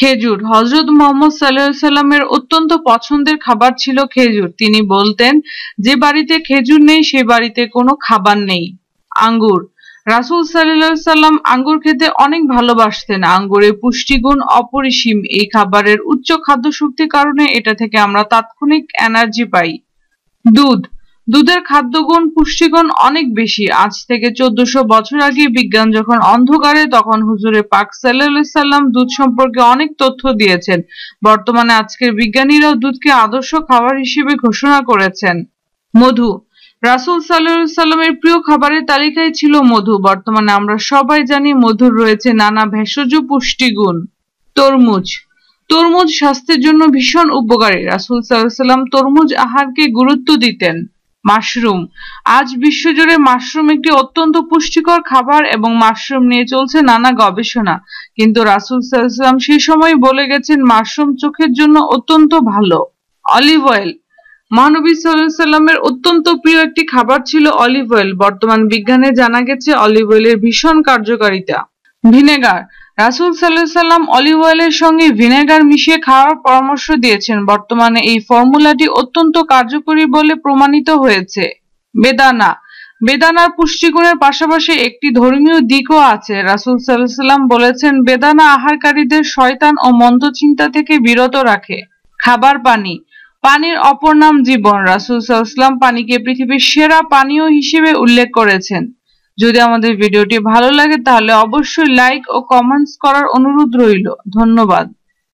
খেজুর। হজরত মোহাম্মদ সাল্লাহ সাল্লামের অত্যন্ত পছন্দের খাবার ছিল খেজুর। তিনি বলতেন, যে বাড়িতে খেজুর নেই, সে বাড়িতে কোনো খাবার নেই। আঙ্গুর। রাসুল সাল্লাহ সাল্লাম আঙ্গুর খেতে অনেক ভালোবাসতেন। আঙ্গুরের পুষ্টিগুণ অপরিসীম। এই খাবারের উচ্চ খাদ্য শক্তির কারণে এটা থেকে আমরা তাৎক্ষণিক এনার্জি পাই। দুধ। দুধের খাদ্যগুণ পুষ্টিগুণ অনেক বেশি। আজ থেকে চোদ্দশো বছর আগে বিজ্ঞান যখন অন্ধকারে, তখন হুজুরে পাক সাল্লাম দুধ সম্পর্কে অনেক তথ্য দিয়েছেন। বর্তমানে আজকের বিজ্ঞানীরাও দুধকে আদর্শ খাবার হিসেবে ঘোষণা করেছেন। মধু। রাসুল সাল্লামের প্রিয় খাবারের তালিকায় ছিল মধু। বর্তমানে আমরা সবাই জানি মধুর রয়েছে নানা ভেষজ পুষ্টিগুণ। তরমুজ। তরমুজ স্বাস্থ্যের জন্য ভীষণ উপকারী। রাসুল সাল্লাম তরমুজ আহারকে গুরুত্ব দিতেন। মাশরুম। আজ বিশ্বজুড়ে মাশরুম একটি অত্যন্ত পুষ্টিকর খাবার এবং মাশরুম নিয়ে চলছে নানা গবেষণা। কিন্তু রাসুল সাল্লাম সেই সময় বলে গেছেন, মাশরুম চোখের জন্য অত্যন্ত ভালো। Olive oil. মহানবী সাল্লামের অত্যন্ত প্রিয় একটি খাবার ছিল অলিভ অয়েল। বর্তমান বিজ্ঞানে জানা গেছে, অলিভ অয়েলের ভীষণ কার্যকারিতা। ভিনেগার। রাসুল সাল্লাম অলিভ অয়েলের সঙ্গে ভিনেগার মিশিয়ে খাওয়ার পরামর্শ দিয়েছেন। বর্তমানে এই ফর্মুলাটি অত্যন্ত কার্যকরী বলে প্রমাণিত হয়েছে। বেদানা। বেদানার পুষ্টিগুণের পাশাপাশি একটি ধর্মীয় দিকও আছে। রাসুল সাল্লাম বলেছেন, বেদানা আহারকারীদের শয়তান ও মন্দ চিন্তা থেকে বিরত রাখে। খাবার পানি। পানির অপর নাম জীবন। রাসুল সাল্লাম পানিকে পৃথিবীর সেরা পানীয় হিসেবে উল্লেখ করেছেন। যদি আমাদের ভিডিওটি ভালো লাগে তাহলে অবশ্যই লাইক ও কমেন্টস করার অনুরোধ রইল। ধন্যবাদ।